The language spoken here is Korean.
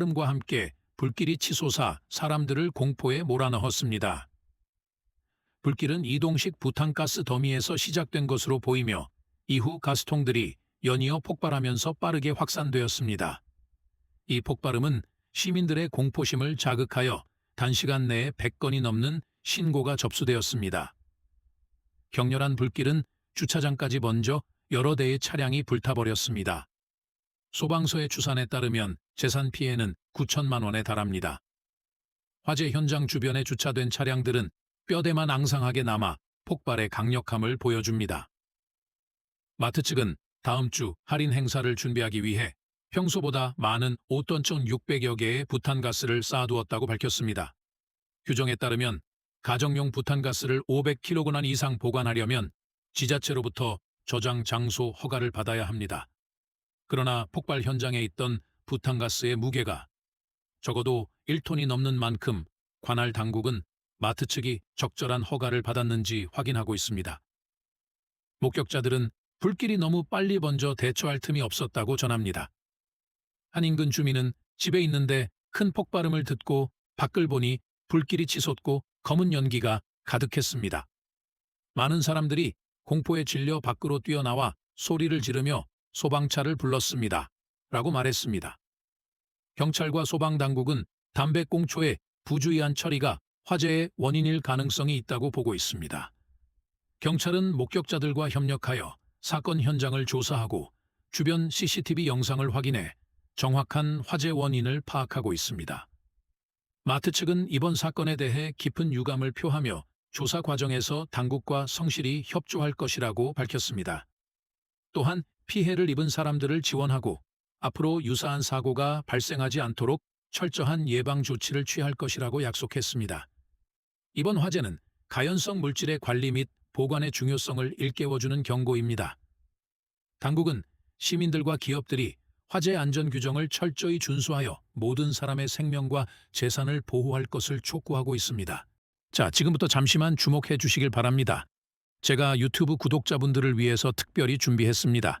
름과 함께 불길이 치솟아 사람들을 공포에 몰아넣었습니다. 불길은 이동식 부탄가스 더미에서 시작된 것으로 보이며 이후 가스통들이 연이어 폭발하면서 빠르게 확산되었습니다. 이 폭발음은 시민들의 공포심을 자극하여 단시간 내에 100건이 넘는 신고가 접수되었습니다. 격렬한 불길은 주차장까지 번져 여러 대의 차량이 불타버렸습니다. 소방서의 추산에 따르면 재산 피해는 9천만 원에 달합니다. 화재 현장 주변에 주차된 차량들은 뼈대만 앙상하게 남아 폭발의 강력함을 보여줍니다. 마트 측은 다음 주 할인 행사를 준비하기 위해 평소보다 많은 5톤 600여 개의 부탄가스를 쌓아두었다고 밝혔습니다. 규정에 따르면 가정용 부탄가스를 500kg 이상 보관하려면 지자체로부터 저장 장소 허가를 받아야 합니다. 그러나 폭발 현장에 있던 부탄가스의 무게가 적어도 1톤이 넘는 만큼 관할 당국은 마트 측이 적절한 허가를 받았는지 확인하고 있습니다. 목격자들은 불길이 너무 빨리 번져 대처할 틈이 없었다고 전합니다. 한 인근 주민은 집에 있는데 큰 폭발음을 듣고 밖을 보니 불길이 치솟고 검은 연기가 가득했습니다. 많은 사람들이 공포에 질려 밖으로 뛰어나와 소리를 지르며 소방차를 불렀습니다. 라고 말했습니다. 경찰과 소방당국은 담배꽁초의 부주의한 처리가 화재의 원인일 가능성이 있다고 보고 있습니다. 경찰은 목격자들과 협력하여 사건 현장을 조사하고 주변 CCTV 영상을 확인해 정확한 화재 원인을 파악하고 있습니다. 마트 측은 이번 사건에 대해 깊은 유감을 표하며 조사 과정에서 당국과 성실히 협조할 것이라고 밝혔습니다. 또한 피해를 입은 사람들을 지원하고 앞으로 유사한 사고가 발생하지 않도록 철저한 예방 조치를 취할 것이라고 약속했습니다. 이번 화재는 가연성 물질의 관리 및 보관의 중요성을 일깨워주는 경고입니다. 당국은 시민들과 기업들이 화재 안전 규정을 철저히 준수하여 모든 사람의 생명과 재산을 보호할 것을 촉구하고 있습니다. 자, 지금부터 잠시만 주목해 주시길 바랍니다. 제가 유튜브 구독자분들을 위해서 특별히 준비했습니다.